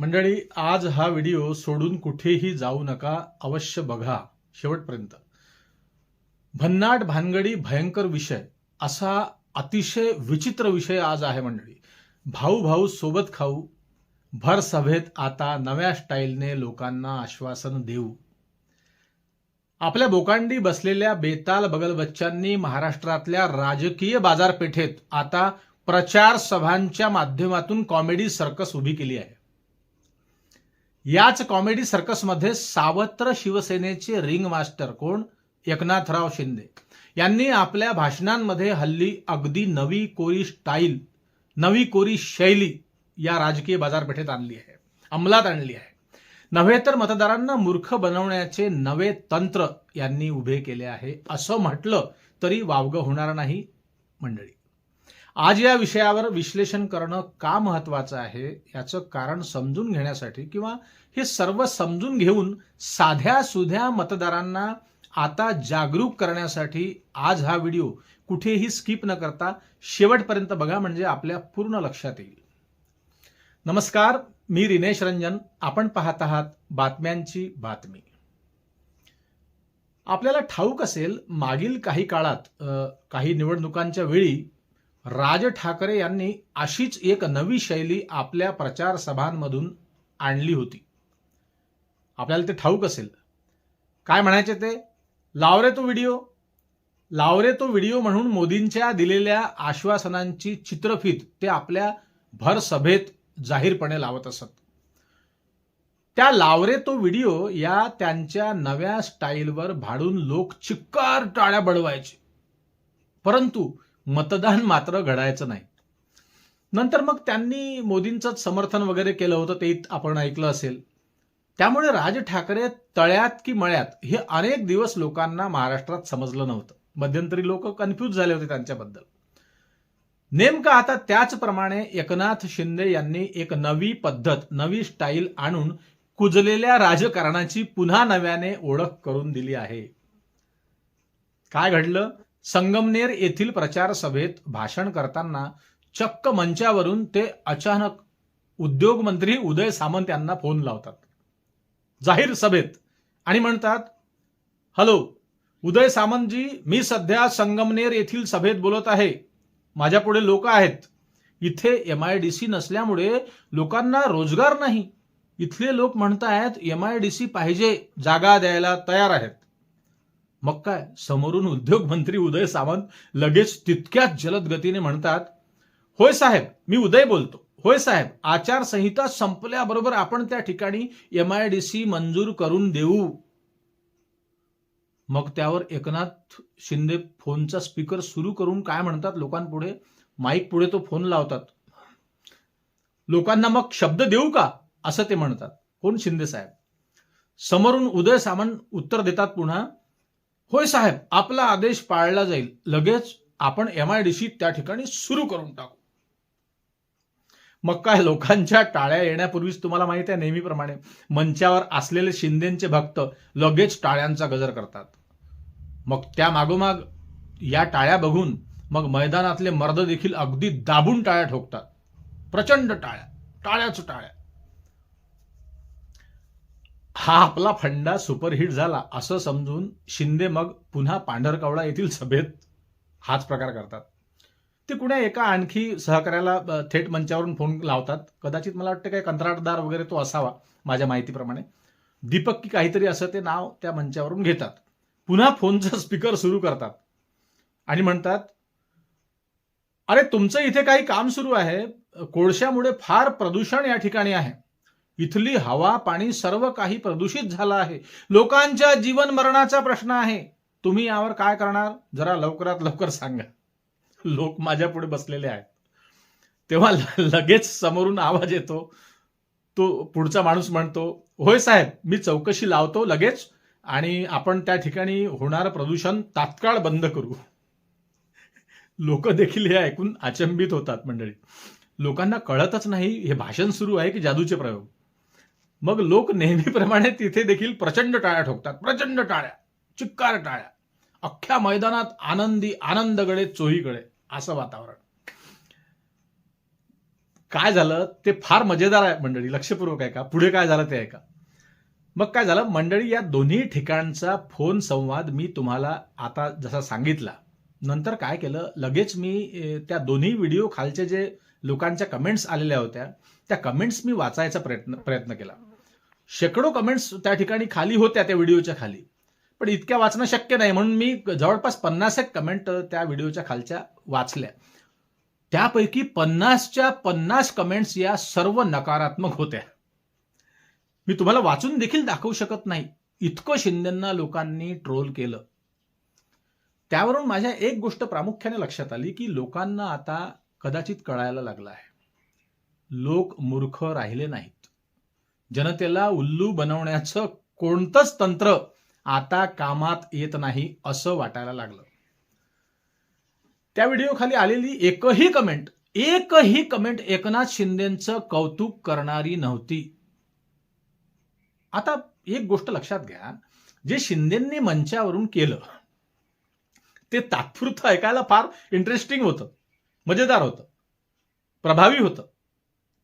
मंडळी आज हा व्हिडिओ सोडून कुठेही जाऊ नका. अवश्य बघा शेवटपर्यंत. भन्नाट भानगडी भयंकर विषय. असा अतिशय विचित्र विषय आज आहे मंडळी. भाऊ भाऊ सोबत खाऊ. भर सभेत आता नव्या स्टाईलने लोकांना आश्वासन देऊ. आपल्या बोकांडी बसलेल्या बेताल बगलबच्चांनी महाराष्ट्रातल्या राजकीय बाजारपेठेत आता प्रचार सभांच्या माध्यमातून कॉमेडी सर्कस उभी केली आहे. याच कॉमेडी सर्कसमध्ये सावत्र शिवसेनेचे रिंग मास्टर कोण? एकनाथराव शिंदे. यांनी आपल्या भाषणांमध्ये हल्ली अगदी नवी कोरी स्टाईल नवी कोरी शैली या राजकीय बाजारपेठेत आणली आहे अंमलात आणली आहे. नव्हे तर मतदारांना मूर्ख बनवण्याचे नवे तंत्र यांनी उभे केले आहे. असं म्हटलं तरी वावगं होणार नाही मंडळी. आज या विषयावर विश्लेषण करणं का महत्वाचं आहे याचं कारण समजून घेण्यासाठी किंवा हे सर्व समजून घेऊन साध्या सुध्या मतदारांना आता जागरूक करण्यासाठी आज हा व्हिडिओ कुठेही स्किप न करता शेवटपर्यंत बघा म्हणजे आपल्या पूर्ण लक्षात येईल. नमस्कार मी रिनेश रंजन. आपण पाहत आहात बातम्यांची बातमी. आपल्याला ठाऊक असेल मागील काही काळात काही निवडणुकांच्या वेळी राज ठाकरे यांनी अशीच एक नवी शैली आपल्या प्रचार सभांमधून आणली होती. आपल्याला ते ठाऊक असेल. काय म्हणायचे ते? लावरे तो व्हिडिओ. लावरे तो व्हिडिओ म्हणून मोदींच्या दिलेल्या आश्वासनांची चित्रफित ते आपल्या भर सभेत जाहीरपणे लावत असत. त्या लावरे तो व्हिडिओ या त्यांच्या नव्या स्टाईलवर भाडून लोक चिक्कार टाळ्या बडवायचे. परंतु मतदान मात्र घडायचं नाही. नंतर मग त्यांनी मोदींचं समर्थन वगैरे केलं होतं ते आपण ऐकलं असेल. त्यामुळे राज ठाकरे तळ्यात की मळ्यात हे अनेक दिवस लोकांना महाराष्ट्रात समजलं नव्हतं. मध्यंतरी लोक कन्फ्यूज झाले होते त्यांच्याबद्दल. नेमकं आता त्याचप्रमाणे एकनाथ शिंदे यांनी एक नवी पद्धत नवी स्टाईल आणून कुजलेल्या राजकारणाची पुन्हा नव्याने ओळख करून दिली आहे. काय घडलं? संगमनेर येथील प्रचार सभेत भाषण करताना चक्क मंचावरून ते अचानक उद्योगमंत्री उदय सामंत यांना फोन लावतात. जाहीर सभेत आणि म्हणतात हॅलो उदय सामंतजी मी सध्या संगमनेर येथील सभेत बोलत आहे. माझ्या पुढे लोक आहेत. इथे एम आय डी सी नसल्यामुळे लोकांना रोजगार नाही. इथले लोक म्हणतायत एम आय डी सी पाहिजे जागा द्यायला तयार आहेत. मग काय? समोरून उद्योग मंत्री उदय सामंत लगेच तितक्याच जलद गतीने म्हणतात होय साहेब मी उदय बोलतो. होय साहेब आचारसंहिता संपल्याबरोबर आपण त्या ठिकाणी एम आय डी सी मंजूर करून देऊ. मग त्यावर एकनाथ शिंदे फोनचा स्पीकर सुरू करून काय म्हणतात लोकांपुढे? माईक पुढे तो फोन लावतात. लोकांना मग शब्द देऊ का? असं ते म्हणतात. कोण? शिंदे साहेब. समोरून उदय सामंत उत्तर देतात पुन्हा होय साहेब आपला आदेश पाळला जाईल. लगेच आपण एम आय डी सी त्या ठिकाणी सुरू करून टाकू. मग काय लोकांच्या टाळ्या येण्यापूर्वीच तुम्हाला माहिती आहे नेहमीप्रमाणे मंचावर असलेले शिंदेचे भक्त लगेच टाळ्यांचा गजर करतात. मग त्या मागोमाग या टाळ्या बघून मग मैदानातले मर्द देखील अगदी दाबून टाळ्या ठोकतात. प्रचंड टाळ्या टाळ्याच टाळ्या. हा आपला फंडा सुपरहिट झाला असं समजून शिंदे मग पुन्हा पांढरकवडा येथील सभेत हाच प्रकार करतात. ते कुण्या एका आणखी सहकार्याला थेट मंचावरून फोन लावतात. कदाचित मला वाटतं काही कंत्राटदार वगैरे तो असावा माझ्या माहितीप्रमाणे. दीपक की काहीतरी असं ते नाव त्या मंचावरून घेतात. पुन्हा फोनचा स्पीकर सुरू करतात. आणि म्हणतात अरे तुमचं इथे काही काम सुरू आहे. कोळशामुळे फार प्रदूषण या ठिकाणी आहे. इथली हवा पाणी सर्व काही प्रदूषित झालं आहे. लोकांच्या जीवन मरणाचा प्रश्न आहे. तुम्ही यावर काय करणार? जरा लवकरात लवकर सांगा. लोक माझ्या पुढे बसलेले आहेत. तेव्हा लगेच समोरून आवाज येतो. तो पुढचा माणूस म्हणतो होय साहेब मी चौकशी लावतो लगेच आणि आपण त्या ठिकाणी होणारं प्रदूषण तात्काळ बंद करू. लोक देखील हे ऐकून अचंबित होतात मंडळी. लोकांना कळतच नाही हे भाषण सुरू आहे की जादूचे प्रयोग? मग लोक नेहमीप्रमाणे तिथे देखील प्रचंड टाळ्या ठोकतात. प्रचंड टाळ्या. चिक्कार टाळ्या. अख्ख्या मैदानात आनंदी आनंदगडे चोहीकडे असं वातावरण. काय झालं? ते फार मजेदार आहे मंडळी. लक्षपूर्वक आहे का पुढे काय झालं ते ऐका. मग काय झालं? मंडळी या दोन्ही ठिकाणचा फोन संवाद मी तुम्हाला आता जसा सांगितला. नंतर काय केलं? लगेच मी त्या दोन्ही व्हिडिओ खालचे जे लोकांच्या कमेंट्स आलेल्या होत्या. त्या कमेंट्स मी वाचायचा प्रयत्न प्रयत्न केला. शेकडो कमेंट्स त्या ठिकाणी खाली होत्या त्या व्हिडिओच्या खाली. पण इतक्या वाचणं शक्य नाही म्हणून मी जवळपास पन्नास एक कमेंट त्या व्हिडिओच्या खालच्या वाचल्या. त्यापैकी पन्नासच्या पन्नास कमेंट्स या सर्व नकारात्मक होत्या. मी तुम्हाला वाचून देखील दाखवू शकत नाही. इतकं शिंदेंना लोकांनी ट्रोल केलं. त्यावरून माझ्या एक गोष्ट प्रामुख्याने लक्षात आली की लोकांना आता कदाचित कळायला लागलं आहे. लोक मूर्ख राहिले नाहीत. जनतेला उल्लू बनवण्याचं कोणतंच तंत्र आता कामात येत नाही असं वाटायला लागलं. त्या व्हिडिओ खाली आलेली एकही कमेंट एकही कमेंट एकनाथ शिंदेचं कौतुक करणारी नव्हती. आता एक गोष्ट लक्षात घ्या जे शिंदेंनी मंचावरून केलं ते तात्पुरतं ऐकायला फार इंटरेस्टिंग होतं. मजेदार होतं. प्रभावी होतं.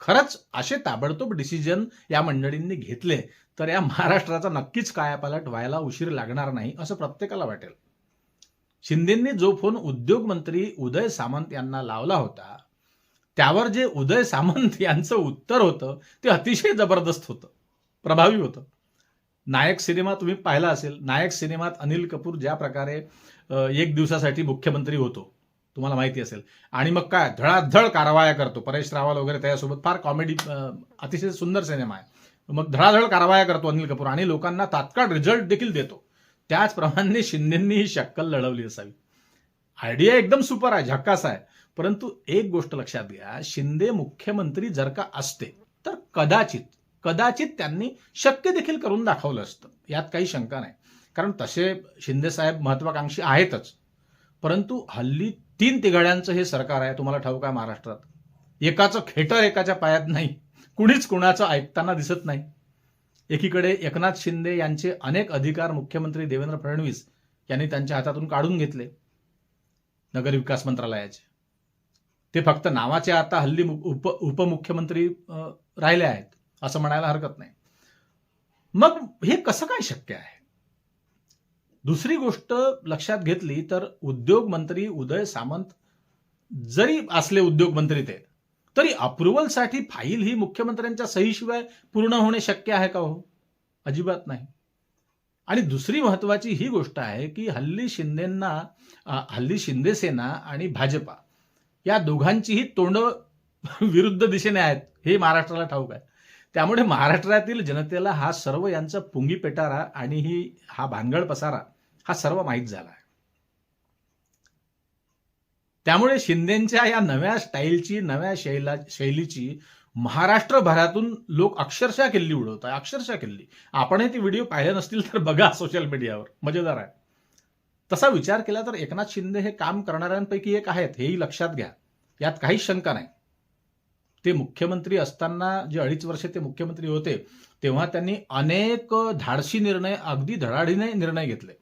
खरंच असे ताबडतोब डिसिजन या मंडळींनी घेतले तर या महाराष्ट्राचा नक्कीच कायापालट व्हायला उशीर लागणार नाही असं प्रत्येकाला वाटेल. शिंदेंनी जो फोन उद्योग मंत्री उदय सामंत यांना लावला होता त्यावर जे उदय सामंत यांचं उत्तर होतं ते अतिशय जबरदस्त होतं. प्रभावी होतं. नायक सिनेमा तुम्ही पाहिला असेल. नायक सिनेमात अनिल कपूर ज्या प्रकारे एक दिवसासाठी मुख्यमंत्री होतो तुम्हाला माहिती असेल. आणि मग काय धडाधड कारवाया करतो. परेश रावल वगैरे त्याच्यासोबत फार कॉमेडी अतिशय सुंदर सिनेमा आहे. मग धडाधड कारवाया करतो अनिल कपूर आणि लोकांना तात्काळ रिझल्ट देखील देतो. त्याचप्रमाणे शिंदेंनी ही शक्कल लढवली असावी. आयडिया एकदम सुपर आहे झक्कास आहे. परंतु एक गोष्ट लक्षात घ्या शिंदे मुख्यमंत्री जर का असते तर कदाचित कदाचित त्यांनी शक्य देखील करून दाखवलं असतं. यात काही शंका नाही. कारण तसे शिंदे साहेब महत्वाकांक्षी आहेतच. परंतु हल्ली तीन तिघाड्यांचं हे सरकार आहे तुम्हाला ठाऊक आहे महाराष्ट्रात. एकाचं खेटर एकाच्या पायात नाही. कुणीच कुणाचं ऐकताना दिसत नाही. एकीकडे एकनाथ शिंदे यांचे अनेक अधिकार मुख्यमंत्री देवेंद्र फडणवीस यांनी त्यांच्या हातातून काढून घेतले नगर विकास मंत्रालयाचे. ते फक्त नावाचे आता हल्ली उप उपमुख्यमंत्री राहिले आहेत असं म्हणायला हरकत नाही. मग हे कसं काय शक्य आहे? दुसरी गोष्ट लक्षात घेतली तर उद्योग मंत्री उदय सामंत जरी असले उद्योग मंत्री ते तरी अप्रुव्हलसाठी फाईल ही मुख्यमंत्र्यांच्या सहीशिवाय पूर्ण होणे शक्य आहे का हो? अजिबात नाही. आणि दुसरी महत्वाची ही गोष्ट आहे की हल्ली शिंदेंना हल्ली शिंदे सेना आणि भाजपा या दोघांचीही तोंड विरुद्ध दिशेने आहेत हे महाराष्ट्राला ठाऊक आहे. त्यामुळे महाराष्ट्रातील जनतेला हा सर्व यांचा पुंगी पेटारा आणि ही हा भानगड पसारा हा सर्व माहीत झाला. आहे त्यामुळे शिंदेच्या या नव्या स्टाईलची नव्या शैला शैलीची महाराष्ट्रभरातून लोक अक्षरशः किल्ली उडवत आहे अक्षरशः किल्ली. आपणही ती व्हिडिओ पाहिले नसतील तर बघा सोशल मीडियावर मजेदार आहे. तसा विचार केला तर एकनाथ शिंदे हे काम करणाऱ्यांपैकी एक आहेत हेही लक्षात घ्या. यात काहीच शंका नाही. ते मुख्यमंत्री असताना जे अडीच वर्ष ते मुख्यमंत्री होते तेव्हा त्यांनी अनेक धाडसी निर्णय अगदी धडाडीने निर्णय घेतले.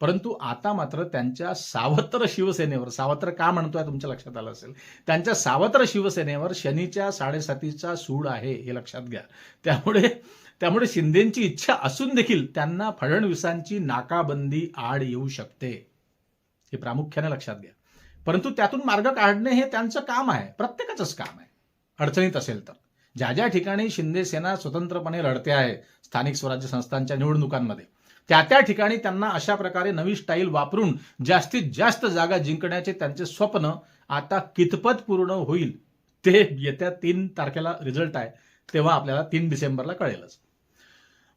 परंतु आता मात्र त्यांच्या सावत्र शिवसेनेवर सावत्र का म्हणतोय तुमच्या लक्षात आलं असेल? त्यांच्या सावत्र शिवसेनेवर शनीच्या साडेसातीचा सूड आहे हे लक्षात घ्या. त्यामुळे त्यामुळे शिंदेची इच्छा असून देखील त्यांना फडणवीसांची नाकाबंदी आड येऊ शकते हे प्रामुख्याने लक्षात घ्या. परंतु त्यातून मार्ग काढणे हे त्यांचं काम आहे प्रत्येकाचंच काम आहे. अडचणीत असेल तर. ज्या ज्या ठिकाणी शिंदे सेना स्वतंत्रपणे लढते आहे स्थानिक स्वराज्य संस्थांच्या निवडणुकांमध्ये त्या त्या ठिकाणी त्यांना अशा प्रकारे नवी स्टाईल वापरून जास्तीत जास्त जागा जिंकण्याचे त्यांचे स्वप्न आता कितपत पूर्ण होईल ते येत्या तीन तारखेला रिझल्ट आहे तेव्हा आपल्याला तीन डिसेंबरला कळेलच.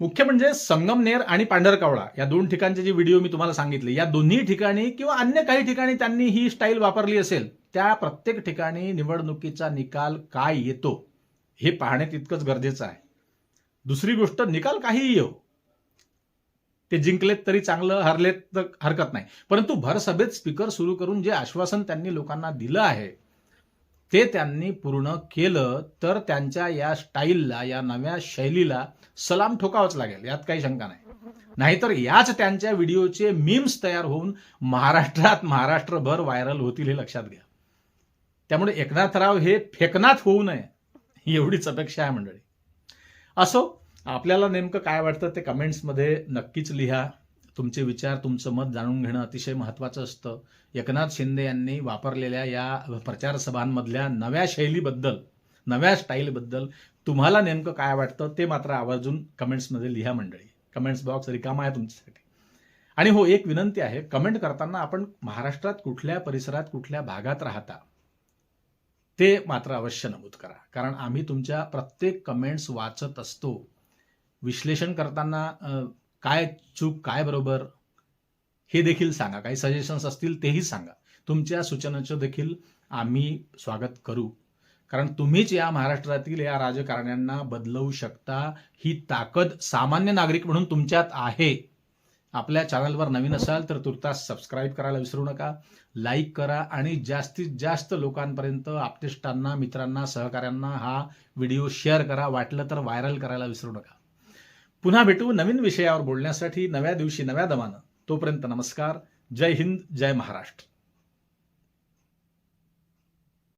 मुख्य म्हणजे संगमनेर आणि पांढरकावळा या दोन ठिकाणचे जे व्हिडिओ मी तुम्हाला सांगितले या दोन्ही ठिकाणी किंवा अन्य काही ठिकाणी त्यांनी ही स्टाईल वापरली असेल त्या प्रत्येक ठिकाणी निवडणुकीचा निकाल काय येतो हे पाहणे तितकंच गरजेचं आहे. दुसरी गोष्ट निकाल काहीही येऊ ते जिंकलेत तरी चांगलं हरलेत तर हरकत नाही. परंतु भरसभेत स्पीकर सुरू करून जे आश्वासन त्यांनी लोकांना दिलं आहे ते त्यांनी पूर्ण केलं तर त्यांच्या या स्टाईलला या नव्या शैलीला सलाम ठोकावंच लागेल यात काही शंका नाही. नाहीतर याच त्यांच्या व्हिडिओचे मीम्स तयार होऊन महाराष्ट्रात महाराष्ट्रभर व्हायरल होतील हे लक्षात घ्या. त्यामुळे एकनाथराव हे फेकनाथ होऊ नये एवढीच अपेक्षा आहे मंडळी. असो आपल्याला नेमकं काय वाटतं ते कमेंट्समध्ये नक्कीच लिहा. तुमचे विचार तुमचं मत जाणून घेणं अतिशय महत्त्वाचं असतं. एकनाथ शिंदे यांनी वापरलेल्या या प्रचार सभांमधल्या नव्या शैलीबद्दल नव्या स्टाईलबद्दल तुम्हाला नेमकं काय वाटतं ते मात्र आवर्जून कमेंट्समध्ये लिहा मंडळी. कमेंट्स बॉक्स रिकामा आहे तुमच्यासाठी. आणि हो एक विनंती आहे कमेंट करताना आपण महाराष्ट्रात कुठल्या परिसरात कुठल्या भागात राहता ते मात्र अवश्य नमूद करा. कारण आम्ही तुमच्या प्रत्येक कमेंट्स वाचत असतो. विश्लेषण करताना काय चूक काय बरोबर हे देखील सांगा. काही सजेशन्स असतील तेही सांगा. तुमच्या सूचनांचं देखील आम्ही स्वागत करू. कारण तुम्हीच या महाराष्ट्रातील या राजकारण्यांना बदलवू शकता. ही ताकद सामान्य नागरिक म्हणून तुमच्यात आहे. आपल्या चॅनलवर नवीन असाल तर तुर्तास सबस्क्राईब करायला विसरू नका. लाईक करा आणि जास्तीत जास्त लोकांपर्यंत आपतिष्टांना मित्रांना सहकाऱ्यांना हा व्हिडिओ शेअर करा. वाटलं तर व्हायरल करायला विसरू नका. पुन्हा भेटू नवीन विषयावर बोलण्यासाठी नव्या दिवशी नव्या दमानं. तोपर्यंत नमस्कार. जय हिंद जय महाराष्ट्र.